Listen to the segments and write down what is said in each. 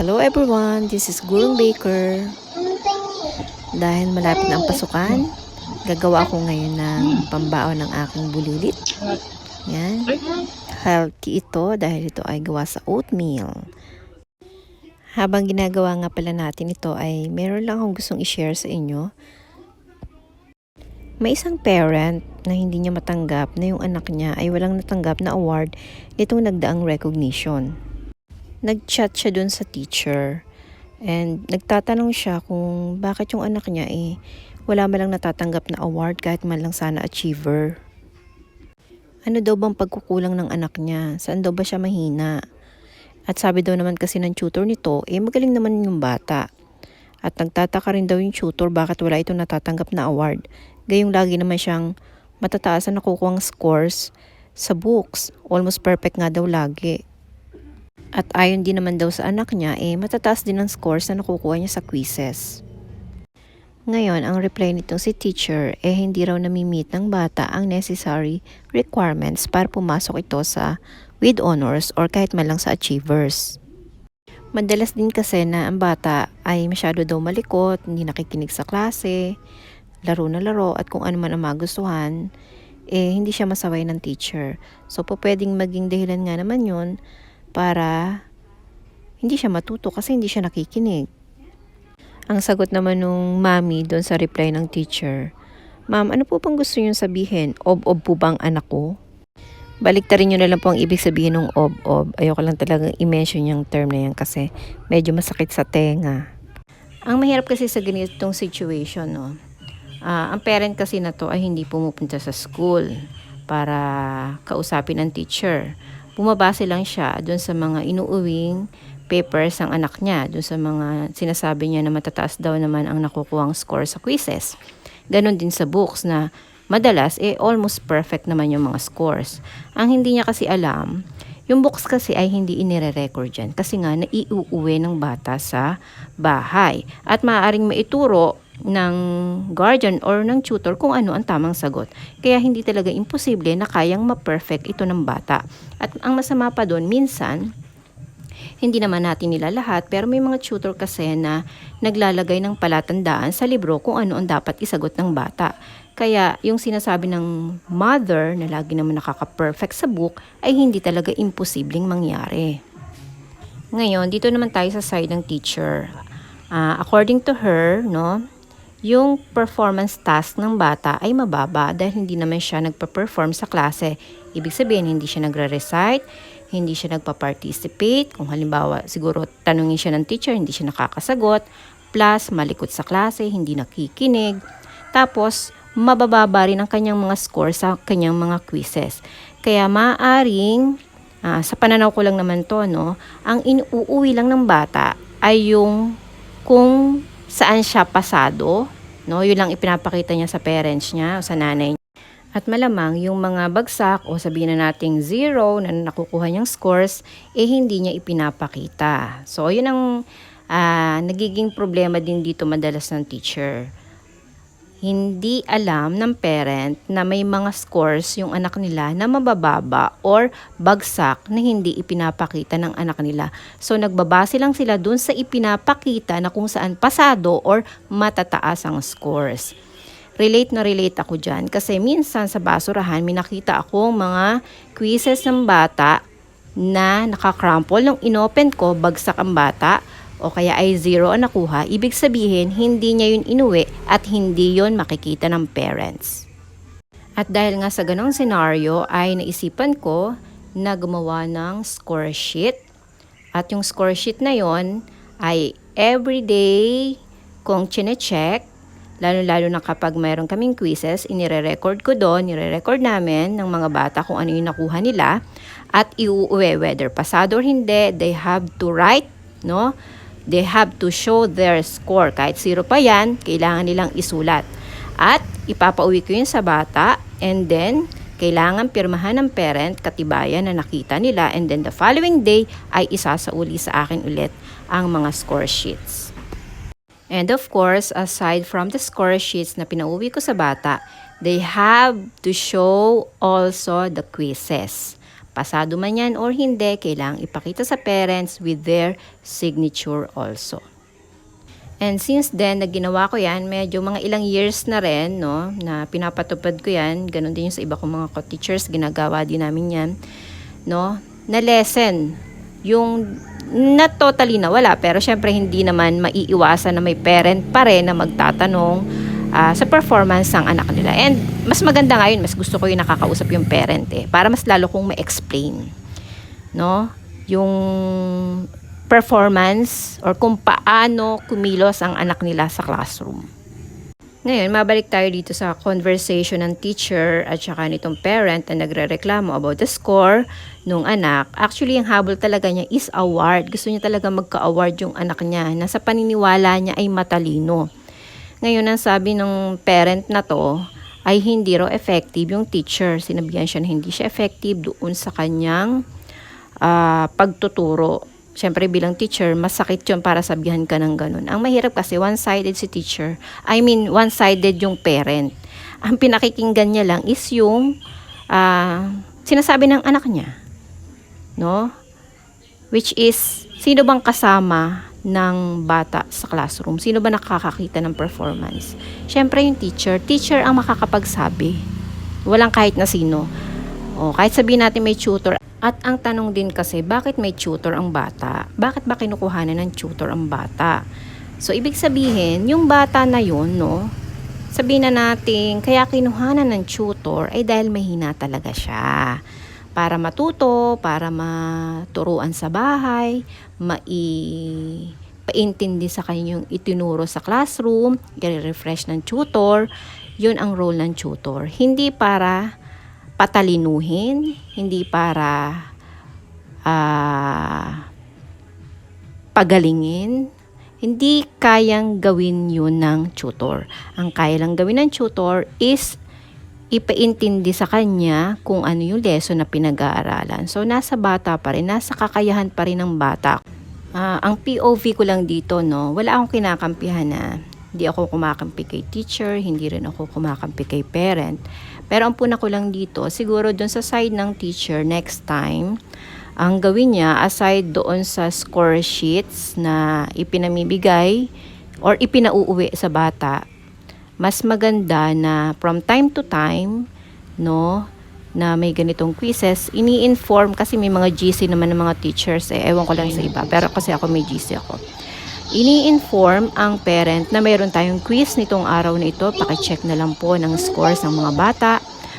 Hello everyone, this is Gurung Baker. Dahil malapit na ang pasukan, gagawa ako ngayon ng pambao ng aking bulilit. Yan. Healthy ito dahil ito ay gawa sa oatmeal. Habang ginagawa nga pala natin ito ay meron lang akong gustong i-share sa inyo. May isang parent na hindi niya matanggap na yung anak niya ay walang natanggap na award nitong nagdaang recognition nag-chat siya dun sa teacher. And nagtatanong siya kung bakit yung anak niya eh wala man lang natatanggap na award kahit man lang sana achiever. Ano daw bang pagkukulang ng anak niya? Saan daw ba siya mahina? At sabi daw naman kasi ng tutor nito, eh magaling naman yung bata. At nagtataka rin daw yung tutor bakit wala itong natatanggap na award. Gayong lagi naman siyang matataas na nakukuha scores sa books. Almost perfect nga daw lagi. At ayon din naman daw sa anak niya, eh matataas din ang scores na nakukuha niya sa quizzes. Ngayon, ang reply nitong si teacher, eh hindi raw nami-meet ng bata ang necessary requirements para pumasok ito sa with honors or kahit man lang sa achievers. Madalas din kasi na ang bata ay masyado daw malikot, hindi nakikinig sa klase, laro na laro at kung ano man ang magustuhan, eh hindi siya masaway ng teacher. So po pwedeng maging dahilan nga naman yun para hindi siya matuto kasi hindi siya nakikinig. Ang sagot naman nung mami doon sa reply ng teacher, Ma'am, ano po bang gusto niyo sabihin? Ob-ob po bang anak ko? Baliktarin niyo na lang po ang ibig sabihin ng ob-ob. Ayoko lang talagang i-mention yung term na yan kasi medyo masakit sa tenga. Ang mahirap kasi sa ganitong situation, no? Ah, ang parent kasi na to ay hindi pumupunta sa school para kausapin ng teacher bumabase lang siya doon sa mga inuuwing papers ng anak niya, doon sa mga sinasabi niya na matataas daw naman ang nakukuhang score sa quizzes. Ganon din sa books na madalas eh almost perfect naman yung mga scores. Ang hindi niya kasi alam, yung books kasi ay hindi inire-record dyan kasi nga naiuuwi ng bata sa bahay at maaaring maituro ng guardian or ng tutor kung ano ang tamang sagot. Kaya hindi talaga imposible na kayang ma-perfect ito ng bata. At ang masama pa doon, minsan, hindi naman natin nila lahat, pero may mga tutor kasi na naglalagay ng palatandaan sa libro kung ano ang dapat isagot ng bata. Kaya yung sinasabi ng mother na lagi naman nakaka-perfect sa book ay hindi talaga imposibleng mangyari. Ngayon, dito naman tayo sa side ng teacher. Uh, according to her, no, yung performance task ng bata ay mababa dahil hindi naman siya nagpa-perform sa klase. Ibig sabihin, hindi siya nagre-recite, hindi siya nagpa-participate. Kung halimbawa, siguro tanungin siya ng teacher, hindi siya nakakasagot. Plus, malikot sa klase, hindi nakikinig. Tapos, mabababa rin ang kanyang mga score sa kanyang mga quizzes. Kaya maaring, uh, sa pananaw ko lang naman to, no, ang inuuwi lang ng bata ay yung kung saan siya pasado, no? Yun lang ipinapakita niya sa parents niya o sa nanay niya. At malamang yung mga bagsak o sabihin na nating zero na nakukuha niyang scores, eh hindi niya ipinapakita. So, yun ang uh, nagiging problema din dito madalas ng teacher hindi alam ng parent na may mga scores yung anak nila na mabababa or bagsak na hindi ipinapakita ng anak nila. So nagbabase lang sila dun sa ipinapakita na kung saan pasado or matataas ang scores. Relate na relate ako dyan kasi minsan sa basurahan may nakita akong mga quizzes ng bata na nakakrumple nung inopen ko, bagsak ang bata o kaya ay zero ang nakuha, ibig sabihin hindi niya yun inuwi at hindi yun makikita ng parents. At dahil nga sa ganong scenario ay naisipan ko na gumawa ng score sheet. At yung score sheet na yon ay everyday kong chine-check, lalo-lalo na kapag mayroon kaming quizzes, inire-record ko doon, nire-record namin ng mga bata kung ano yung nakuha nila at iuuwi whether pasado or hindi, they have to write, no? They have to show their score. Kahit zero pa yan, kailangan nilang isulat. At ipapauwi ko yun sa bata and then kailangan pirmahan ng parent katibayan na nakita nila and then the following day ay isasauli sa akin ulit ang mga score sheets. And of course, aside from the score sheets na pinauwi ko sa bata, they have to show also the quizzes. Pasado man yan or hindi, kailangang ipakita sa parents with their signature also. And since then, na ginawa ko yan, medyo mga ilang years na rin, no, na pinapatupad ko yan. Ganon din yung sa iba kong mga co-teachers, ginagawa din namin yan, no, na lesson. Yung not totally nawala, pero syempre hindi naman maiiwasan na may parent pa rin na magtatanong ah, sa performance ng anak nila. And mas maganda ngayon, mas gusto ko yung nakakausap yung parent eh, para mas lalo kong ma-explain. No? Yung performance or kung paano kumilos ang anak nila sa classroom. Ngayon, mabalik tayo dito sa conversation ng teacher at saka nitong parent na nagre-reklamo about the score nung anak. Actually, ang habol talaga niya is award. Gusto niya talaga magka-award yung anak niya. Nasa paniniwala niya ay matalino. Ngayon, ang sabi ng parent na to ay hindi raw effective yung teacher. Sinabihan siya na hindi siya effective doon sa kanyang ah, pagtuturo. Siyempre bilang teacher, masakit yun para sabihan ka ng ganun. Ang mahirap kasi one-sided si teacher. I mean, one-sided yung parent. Ang pinakikinggan niya lang is yung ah, sinasabi ng anak niya. No? Which is, sino bang kasama ng bata sa classroom? Sino ba nakakakita ng performance? Siyempre yung teacher. Teacher ang makakapagsabi. Walang kahit na sino. O, kahit sabihin natin may tutor. At ang tanong din kasi, bakit may tutor ang bata? Bakit ba kinukuhanan ng tutor ang bata? So, ibig sabihin, yung bata na yun, no? Sabihin na natin, kaya kinuhanan ng tutor ay dahil mahina talaga siya. Para matuto, para maturuan sa bahay, mai paintindi sa kanyang itinuro sa classroom, i-refresh ng tutor, yun ang role ng tutor. Hindi para patalinuhin, hindi para ah, pagalingin, hindi kayang gawin yun ng tutor. Ang kaya lang gawin ng tutor is ipaintindi sa kanya kung ano yung lesson na pinag-aaralan. So, nasa bata pa rin, nasa kakayahan pa rin ng bata. Ah, ang POV ko lang dito, no, wala akong kinakampihan na hindi ako kumakampi kay teacher, hindi rin ako kumakampi kay parent. Pero ang puna ko lang dito, siguro doon sa side ng teacher next time, ang gawin niya aside doon sa score sheets na ipinamibigay or ipinauuwi sa bata, mas maganda na from time to time, no, na may ganitong quizzes, ini-inform kasi may mga GC naman ng mga teachers eh, ewan ko lang sa iba, pero kasi ako may GC ako. Ini-inform ang parent na mayroon tayong quiz nitong araw na ito, pakicheck na lang po ng scores ng mga bata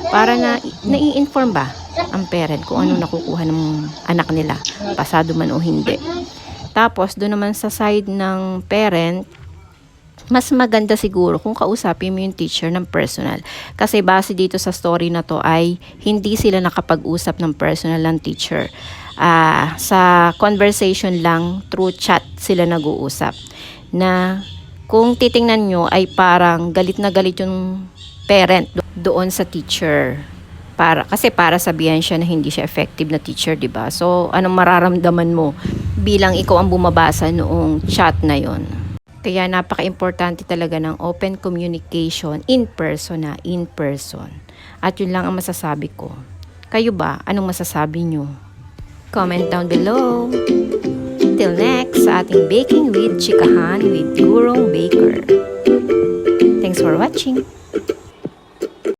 para na nai-inform ba ang parent kung ano nakukuha ng anak nila, pasado man o hindi. Tapos, doon naman sa side ng parent, mas maganda siguro kung kausapin mo yung teacher ng personal. Kasi base dito sa story na to ay hindi sila nakapag-usap ng personal ng teacher. Ah, sa conversation lang, through chat sila nag-uusap. Na kung titingnan nyo ay parang galit na galit yung parent do- doon sa teacher. Para, kasi para sabihan siya na hindi siya effective na teacher, di ba? So, anong mararamdaman mo bilang ikaw ang bumabasa noong chat na yon? Kaya napaka-importante talaga ng open communication in person na in person. At yun lang ang masasabi ko. Kayo ba? Anong masasabi nyo? Comment down below. Till next sa ating Baking with Chikahan with Gurong Baker. Thanks for watching.